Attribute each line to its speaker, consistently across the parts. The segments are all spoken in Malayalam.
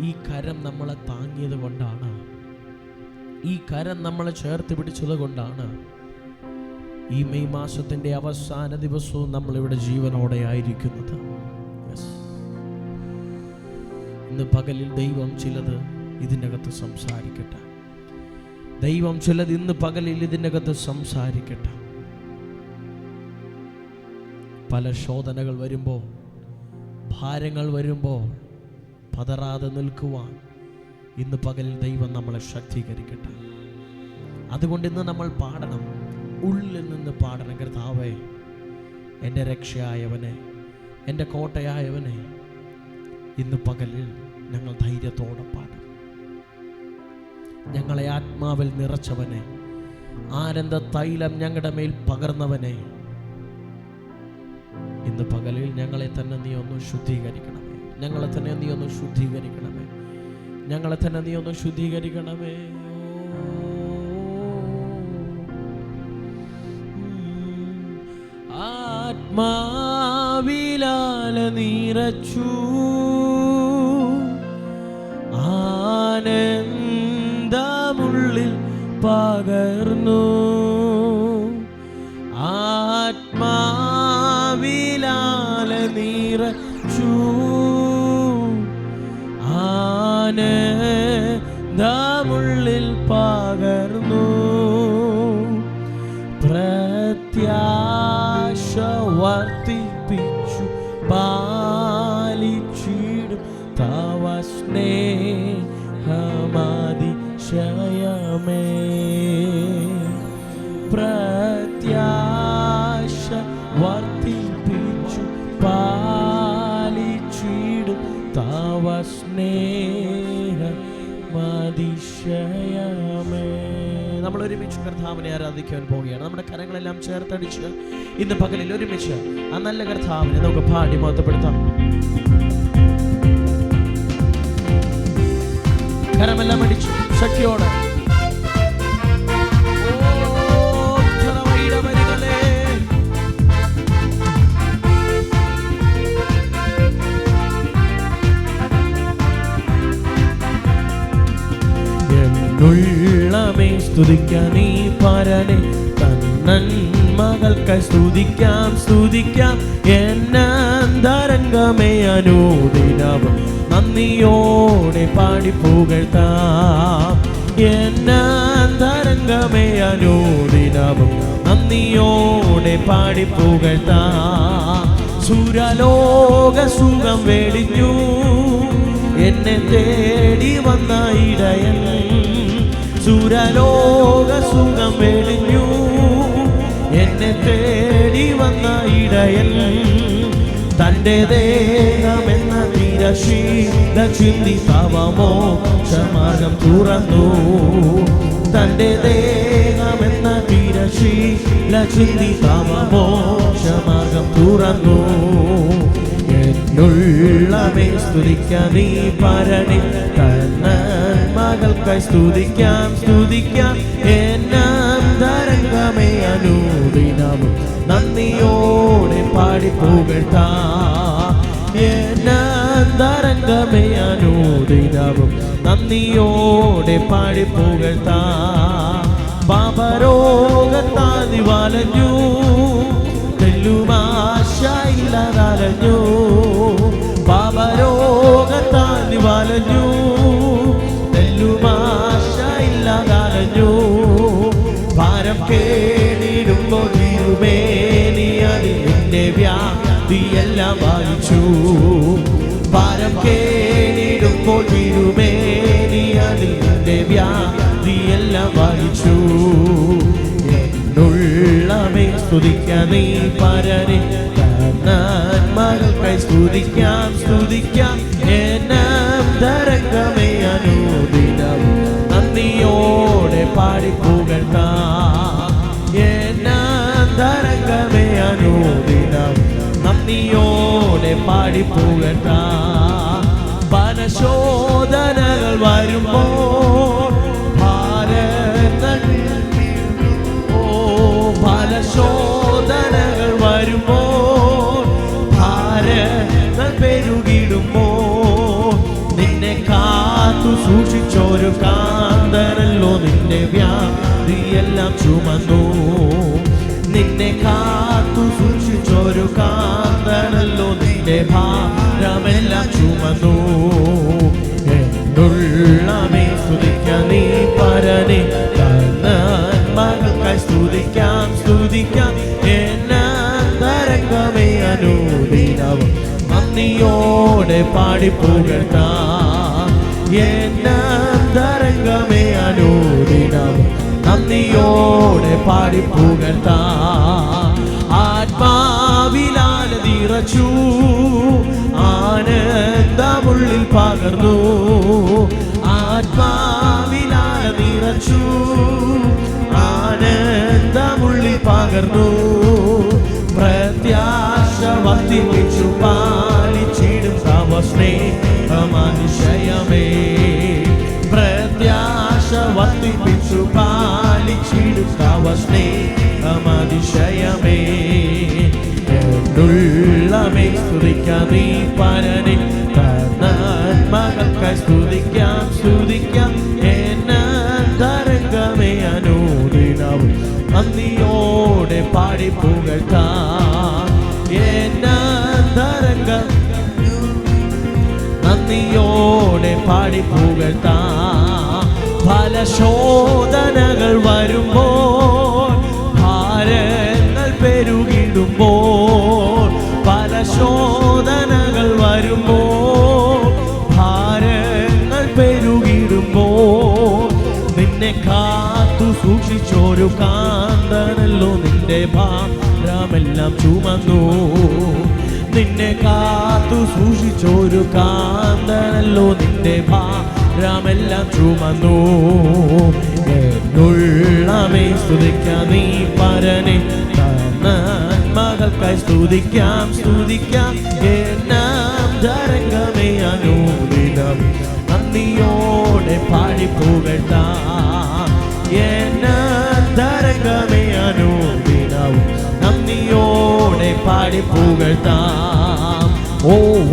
Speaker 1: ഈ കരം നമ്മളെ താങ്ങിയത് കൊണ്ടാണ്. ഈ കരം നമ്മളെ ചേർത്ത് പിടിച്ചത് കൊണ്ടാണ്. ഈ മെയ് മാസത്തിന്റെ അവസാന ദിവസവും നമ്മൾ ഇവിടെ ജീവനോടെ ആയിരിക്കുന്നത്. ഇന്ന് പകലിൽ ദൈവം ചിലത് ഇതിനകത്ത് സംസാരിക്കട്ടെ. ദൈവം ചിലത് ഇന്ന് പകലിൽ ഇതിനകത്ത് സംസാരിക്കട്ടെ. പല ശോധനകൾ വരുമ്പോൾ ഭാരങ്ങൾ വരുമ്പോൾ പതറാതെ നിൽക്കുവാൻ ഇന്ന് പകൽ ദൈവം നമ്മളെ ശക്തീകരിക്കട്ടെ. അതുകൊണ്ട് ഇന്ന് നമ്മൾ പാടണം. ഉള്ളിൽ നിന്ന് പാടണം കർത്താവേ. എന്റെ രക്ഷയായവനെ എന്റെ കോട്ടയായവനെ ഇന്ന് പകലിൽ ഞങ്ങൾ ധൈര്യത്തോടെ പാടും. ഞങ്ങളെ ആത്മാവിൽ നിറച്ചവനെ ആനന്ദ തൈലം ഞങ്ങളുടെ മേൽ പകർന്നവനെ ഇന്ന് പകലിൽ ഞങ്ങളെ തന്നെ നീ ഒന്ന് ശുദ്ധീകരിക്കണമേ ഞങ്ങളെ തന്നെ നീ ഒന്ന് ശുദ്ധീകരിക്കണമേ. ഞങ്ങളെ തന്നെ നീ ഒന്ന് ശുദ്ധീകരിക്കണമേ. ആത്മാവിലാല നീറച്ചു. ആനന്ദമുള്ളിൽ പകർന്നു. ആത്മാവിലാല നീറച്ചു. ആനന്ദമുള്ളിൽ പകർന്നു നമ്മൾ ഒരുമിച്ച് കർത്താവിനെ ആരാധിക്കാൻ പോവുകയാണ്. നമ്മുടെ കരങ്ങളെല്ലാം ചേർത്തടിച്ച് ഇന്ന് പകലിൽ ഒരുമിച്ച് ആ നല്ല കർത്താവിനെ നമുക്ക് പാടി മഹത്വപ്പെടുത്താം കരമെല്ലാം അടിച്ചു ശക്തിയോടെ സ്തുതിക്കാൻ നീ പരനെ. തന്നന്മകൾക്ക് സ്തുതിക്കാം സ്തുതിക്കാം. എന്നന്തരംഗമേ അനുദിനവും നന്ദിയോടെ പാടി പുകഴ്ത്താം. എന്നന്തരംഗമേ അനുദിനവും നന്ദിയോടെ പാടി പുകഴ്ത്താം. സുരലോക സുഖം വെടിഞ്ഞു. എന്നെ തേടി വന്ന ഇടയൻ സുരലോക സുഖം വെളിഞ്ഞു എന്നെ തേടി വന്ന ഇടയൻ തന്റെ ദേഹമെന്ന തിരശീല ചിന്തി തവമോ ക്ഷമാർഗം തുറന്നു. തന്റെ ദേഹമെന്ന തിരശീല ചിന്തി തവമോ ക്ഷമാർഗം തുറന്നു. എന്നുള്ളമേ സ്തുതിക്ക നീ പരണി മകൾക്കായി സ്തുതിക്കാം സ്തുതിക്കാം. എന്നാം തരംഗമേ അനുദിനവും നന്ദിയോടെ പാടി പുകഴ്ത്താ തരംഗമേ അനുദിനവും നന്ദിയോടെ പാടി പുകഴ്ത്താ പാപരോഗത്താതി വലഞ്ഞു തെല്ലുമാശയില്ലാതലഞ്ഞു പാപരോഗത്താതി വലഞ്ഞു കേടിടുമ്പോൾ തിരുമേനി അതിൽ നിന്റെ വ്യാധിയെല്ലാം വായിച്ചു. ഭാരം കേടിടുമ്പോൾ തിരുമേനി അതിൽ നിന്റെ വ്യാധിയെല്ലാം വായിച്ചു. എന്നുള്ളവേ സ്തുതിക്കാൻ നീ പരനെ മകൾക്കായി സ്തുതിക്കാം സ്തുതിക്കാം. എന്നാം തരംഗമേ അനുദിനം നന്ദിയോടെ പാടി തരംഗമേ അനുദിനം. നന്ദിയോടെ പാടി പുകഴ്ത്താം പനശോധനകൾ വരുമ്പോൾ ഭാരതങ്ങൾ ഓ പല ശോധനകൾ വരുമ്പോൾ ഭാരങ്ങൾ പെരുകിടുമ്പോൾ നിന്നെ കാത്തു സൂക്ഷിച്ചൊരു കാന്തനല്ലോ നിന്റെ വ്യാധിയെല്ലാം ചുമന്നു. നിന്നെ കാത്തു സൂക്ഷിച്ചൊരു കാന്തണല്ലോ. നിന്റെ ഭാരമെല്ലാം ചുമന്നു. എന്നുള്ളമേ സ്തുതിക്കാം നീ പരനെ. മകൾക്കായി സ്തുതിക്കാം സ്തുതിക്കാം. എന്നരംഗമേ അനുദിനവും നന്ദിയോടെ പാടിപ്പുകഴ്ത്താം എന്നരംഗമേ അനുദിനവും നന്ദിയോടെ പാടിപ്പുകഴ്ത്താം നിറച്ചു ആനന്ദമുള്ളിൽ പകർന്നു. ആത്മാവിലാൽ നിറച്ചു ആനന്ദമുള്ളിൽ പകർന്നു. പ്രത്യാശ വർദ്ധിപ്പിച്ചു പാലിച്ചിടും തവ സ്നേഹമതിശയമേ പ്രത്യാശ വർദ്ധിപ്പിച്ചു പാലിച്ചിടും തവ സ്നേഹമതിശയമേ സ്തുതിക്കാം നീ പരനെ മകൾക്കായി സ്തുതിക്കാം സ്തുതിക്കാം. നന്ദിയോടെ പാടി പുകഴ്ത്താം. നന്ദിയോടെ പാടി പുകഴ്ത്താം. പല ശോധനകൾ വരുമ്പോൾ ഭാരമെല്ലാം ചുമന്നു. നിന്നെ കാത്തു സൂക്ഷിച്ചൊരു കാന്തനല്ലോ നിന്റെ ഭാരമെല്ലാം ചുമന്നു. എന്നുള്ളമേ സ്തുതിക്കാം നീ പരനെ. മകൾക്കായി സ്തുതിക്കാം സ്തുതിക്കാം. എന്നാം തരംഗമേ അനുദിനം. നന്ദിയോടെ പാടി നന്ദിയോടെ പുകഴ്ത്താം. ഓ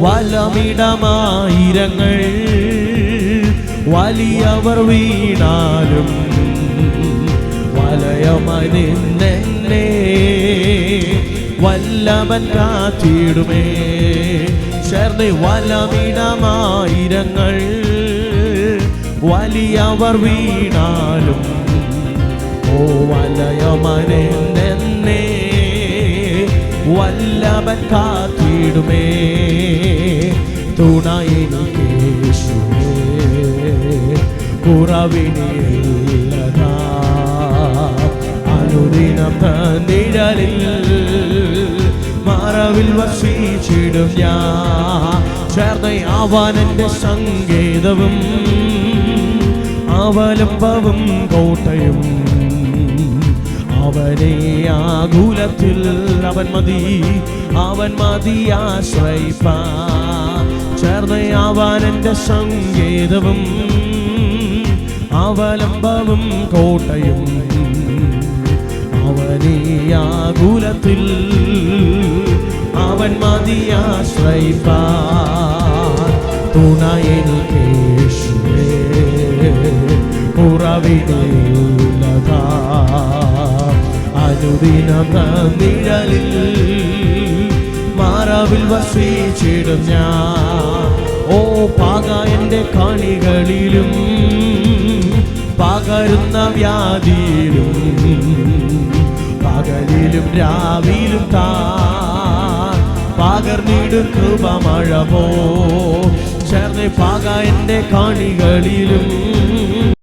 Speaker 1: വലമിടമായിരങ്ങൾ വലിയവർ വീണാലും വലയമായി നിന്നെന്നെ വല്ലവൻ കാത്തിടുമേ. ചേർന്ന് വലമിടമായിരങ്ങൾ വലിയവർ വീണാലും ഓ വലയമനെന്നെ വല്ലവൻ കാത്തിടുമേ. തുണ എനിക്കേശുവേ കുറവിനില്ലതാ നിഴലിൽ മറവിൽ വസിച്ചിടും ഞാൻ. ചേർന്ന അവൻ എന്റെ സങ്കേതവും അവലംബവും കോട്ടയും അവനെ ആകുലത്തിൽ അവൻ മതി അവൻ മതി ആശ്രയിപ്പ. ചേർന്നയാവാൻ എന്റെ സങ്കേതവും അവലംബവും കോട്ടയും. അവനെ ആകുലത്തിൽ അവൻ മതി ആശ്രയിപ്പ. തുണ എനിക്കേശുവേ കുറവിനുള്ളതാ അനുദിനം നിഴലിൽ മാറാവിൽ വസിച്ചിടും ഞാൻ. ഓ പാക എന്റെ കാണികളിലും പകരുന്ന വ്യാധിയിലും പകലിലും രാവിലും താ. പകർന്നിടും കൃപമഴമോ ചേർന്ന് പാക എന്റെ കാണികളിലും